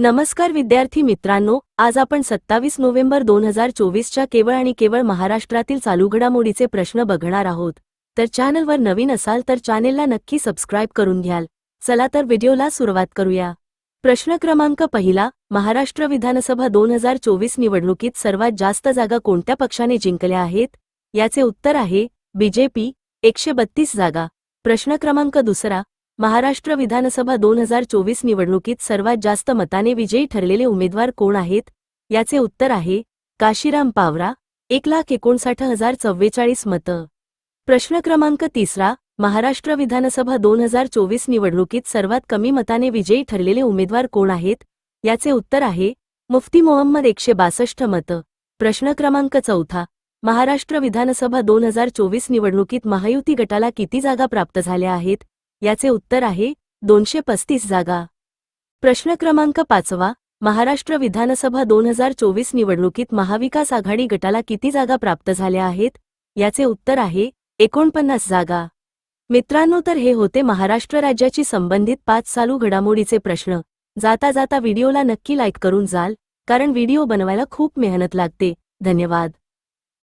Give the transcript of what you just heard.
नमस्कार विद्यार्थी मित्रांनो आज आपण सत्तावीस नोव्हेंबर दोन हजार चोवीसच्या केवळ आणि केवळ महाराष्ट्रातील चालू घडामोडीचे प्रश्न बघणार आहोत. तर चॅनलवर नवीन असाल तर चॅनेलला नक्की सबस्क्राईब करून घ्याल. चला तर व्हिडिओला सुरुवात करूया. प्रश्न क्रमांक पहिला महाराष्ट्र विधानसभा दोन हजार चोवीस निवडणुकीत सर्वात जास्त जागा कोणत्या पक्षाने जिंकल्या आहेत? याचे उत्तर आहे बीजेपी एकशे बत्तीस जागा. प्रश्न क्रमांक दुसरा महाराष्ट्र विधानसभा दोन हजार चोवीस निवडणुकीत सर्वात जास्त मताने विजयी ठरलेले उमेदवार कोण आहेत? याचे उत्तर आहे काशीराम पावरा एक लाख एकोणसाठ हजार चव्वेचाळीस मतं. प्रश्न क्रमांक तिसरा महाराष्ट्र विधानसभा दोन हजार चोवीस निवडणुकीत सर्वात कमी मताने विजयी ठरलेले उमेदवार कोण आहेत? याचे उत्तर आहे मुफ्ती मोहम्मद एकशे बासष्ट मतं. प्रश्न क्रमांक चौथा महाराष्ट्र विधानसभा दोन हजार चोवीस निवडणुकीत महायुती गटाला किती जागा प्राप्त झाल्या आहेत? याचे उत्तर आहे दोनशे पस्तीस जागा. प्रश्न क्रमांक पाचवा महाराष्ट्र विधानसभा दोन हजार चोवीस निवडणुकीत महाविकास आघाडी गटाला किती जागा प्राप्त झाल्या आहेत? याचे उत्तर आहे एकोणपन्नास जागा. मित्रांनो तर हे होते महाराष्ट्र राज्याची संबंधित पाच चालू घडामोडीचे प्रश्न. जाता जाता व्हिडिओला नक्की लाईक करून जाल कारण व्हिडिओ बनवायला खूप मेहनत लागते. धन्यवाद.